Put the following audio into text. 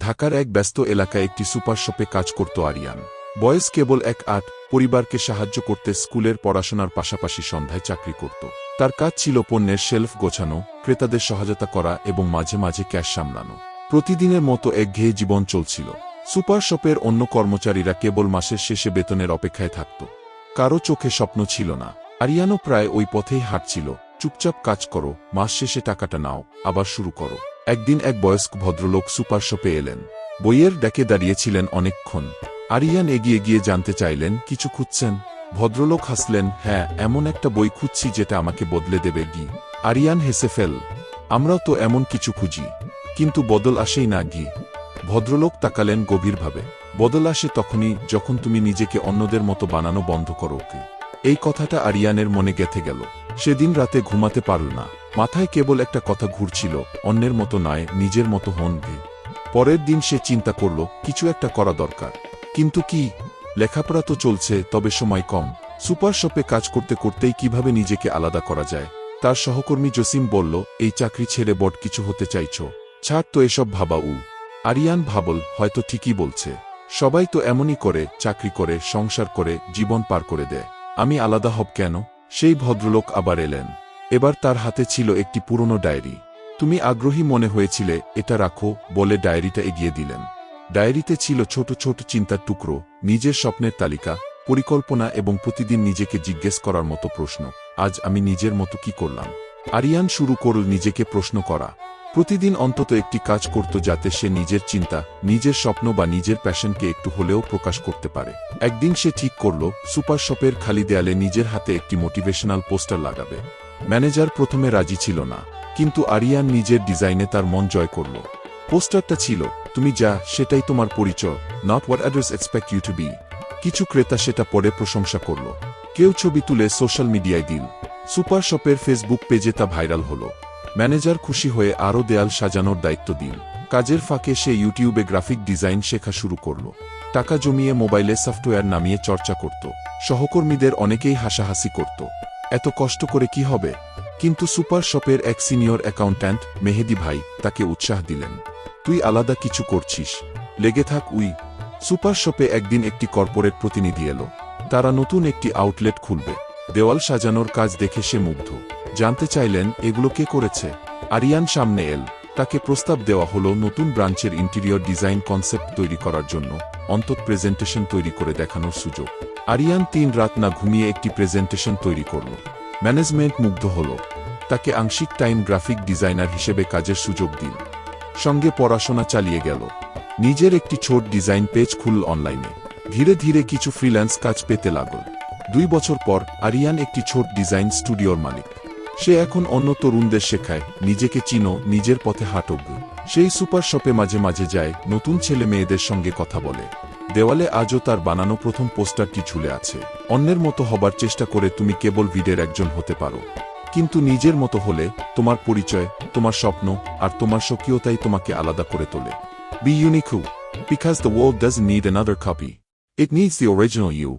ঢাকার এক ব্যস্ত এলাকায় একটি সুপার শপে কাজ করত আরিয়ান। বয়স কেবল এক আট, পরিবারকে সাহায্য করতে স্কুলের পড়াশোনার পাশাপাশি সন্ধ্যায় চাকরি করত। তার কাজ ছিল পণ্যের শেলফ গোছানো, ক্রেতাদের সহায়তা করা এবং মাঝে মাঝে ক্যাশ সামলানো। প্রতিদিনের মতো একঘেয়ে জীবন চলছিল। সুপার শপের অন্য কর্মচারীরা কেবল মাসের শেষে বেতনের অপেক্ষায় থাকত। কারও চোখে স্বপ্ন ছিল না। আরিয়ানও প্রায় ওই পথেই হাঁটছিল। চুপচাপ কাজ করো, মাস শেষে টাকাটা নাও, আবার শুরু করো। একদিন এক বয়স্ক ভদ্রলোক সুপার শপে এলেন। বইয়ের ডেকে দাঁড়িয়েছিলেন অনেকক্ষণ। আরিয়ান এগিয়ে গিয়ে জানতে চাইলেন, কিছু খুঁজছেন? ভদ্রলোক হাসলেন হ্যাঁ এমন একটা বই খুঁজছি যেটা আমাকে বদলে দেবে, গি। আরিয়ান হেসে ফেল, আমরাও তো এমন কিছু খুঁজি, কিন্তু বদল আসেই না, গি। ভদ্রলোক তাকালেন গভীরভাবে, বদল আসে তখনই যখন তুমি নিজেকে অন্যদের মতো বানানো বন্ধ করো এই কথাটা আরিয়ানের মনে গেথে গেল। সেদিন রাতে ঘুমাতে পারল না। মাথায় কেবল একটা কথা ঘুরছিল, অন্যের মতো নয়, নিজের মতো হন গে। পরের দিন সে চিন্তা করল, কিছু একটা করা দরকার। কিন্তু কি? লেখাপড়া তো চলছে, তবে সময় কম। সুপার শপে কাজ করতে করতেই কীভাবে নিজেকে আলাদা করা যায়? তার সহকর্মী জসিম বলল, এই চাকরি ছেড়ে বট কিছু হতে চাইছ। ছাড় তো এসব ভাবা উ। আরিয়ান ভাবল, হয়তো ঠিকই বলছে। সবাই তো এমনই করে, চাকরি করে, সংসার করে, জীবন পার করে দেয়। আমি আলাদা হব কেন? সেই ভদ্রলোক আবার এলেন। এবার তার হাতে ছিল একটি পুরনো ডায়েরি। তুমি আগ্রহী মনে হয়েছিলে, এটা রাখো, বলে ডায়েরিটা এগিয়ে দিলেন। ডায়েরিতে ছিল ছোট ছোট চিন্তার টুকরো, নিজের স্বপ্নের তালিকা, পরিকল্পনা এবং প্রতিদিন নিজেকে জিজ্ঞেস করার মতো প্রশ্ন, আজ আমি নিজের মতো কি করলাম? আরিয়ান শুরু করল নিজেকে প্রশ্ন করা। প্রতিদিন অন্তত একটি কাজ করত যাতে সে নিজের চিন্তা, নিজের স্বপ্ন বা নিজের প্যাশনকে একটু হলেও প্রকাশ করতে পারে। একদিন সে ঠিক করল, সুপার শপের খালি দেয়ালে নিজের হাতে একটি মোটিভেশনাল পোস্টার লাগাবে। ম্যানেজার প্রথমে রাজি ছিল না, কিন্তু আরিয়ান নিজের ডিজাইনে তার মন জয় করল। পোস্টারটা ছিল, তুমি যা, সেটাই তোমার পরিচয় not what others expect you to be কিছু ক্রেতা সেটা পরে প্রশংসা করল। কেউ ছবি তুলে সোশ্যাল মিডিয়ায় দিল। সুপার শপের ফেসবুক পেজে তা ভাইরাল হল। ম্যানেজার খুশি হয়ে আরও দেয়াল সাজানোর দায়িত্ব দিল। কাজের ফাঁকে সে ইউটিউবে গ্রাফিক ডিজাইন শেখা শুরু করল। টাকা জমিয়ে মোবাইলে সফটওয়্যার নামিয়ে চর্চা করত। সহকর্মীদের অনেকেই হাসাহাসি করত। এত কষ্ট করে কি হবে? কিন্তু সুপার শপের এক সিনিয়র অ্যাকাউন্ট্যান্ট, মেহেদি ভাই, তাকে উৎসাহ দিলেন। তুই আলাদা কিছু করছিস। লেগে থাক, উই। সুপার শপে একদিন একটি কর্পোরেট প্রতিনিধি এলো। তারা নতুন একটি আউটলেট খুলবে। দেওয়াল সাজানোর কাজ দেখে সে মুগ্ধ। জানতে চাইলেন, এগুলো কে করেছে? আরিয়ান সামনে এল। তাকে প্রস্তাব দেওয়া হলো নতুন ব্রাঞ্চের ইন্টেরিয়র ডিজাইন কনসেপ্ট তৈরি করার জন্য। অন্তত প্রেজেন্টেশন তৈরি করে দেখানোর সুযোগ। আরিয়ান তিন রাত না ঘুমিয়ে একটি প্রেজেন্টেশন তৈরি করল। ম্যানেজমেন্ট মুগ্ধ হল। তাকে আংশিক টাইম গ্রাফিক ডিজাইনার হিসেবে কাজের সুযোগ দিল। সঙ্গে পড়াশোনা চালিয়ে গেল। নিজের একটি ছোট ডিজাইন পেজ খুলল অনলাইনে ধীরে ধীরে কিছু ফ্রিল্যান্স কাজ পেতে লাগল। দুই বছর পর আরিয়ান একটি ছোট ডিজাইন স্টুডিওর মালিক। সে এখন অন্য তরুণদের শেখায়, নিজেকে চিনো, নিজের পথে হাঁটো। সেই সুপার শপে মাঝে মাঝে যায়, নতুন ছেলে মেয়েদের সঙ্গে কথা বলে। দেওয়ালে আজও তার বানানো প্রথম পোস্টারটি ঝুলে আছে। অন্যের মতো হবার চেষ্টা করে তুমি কেবল ভিডের একজন হতে পারো। কিন্তু নিজের মতো হলে, তোমার পরিচয়, তোমার স্বপ্ন আর তোমার স্বকীয়তাই তোমাকে আলাদা করে তোলে। Be unique because the world does need another copy it needs the original you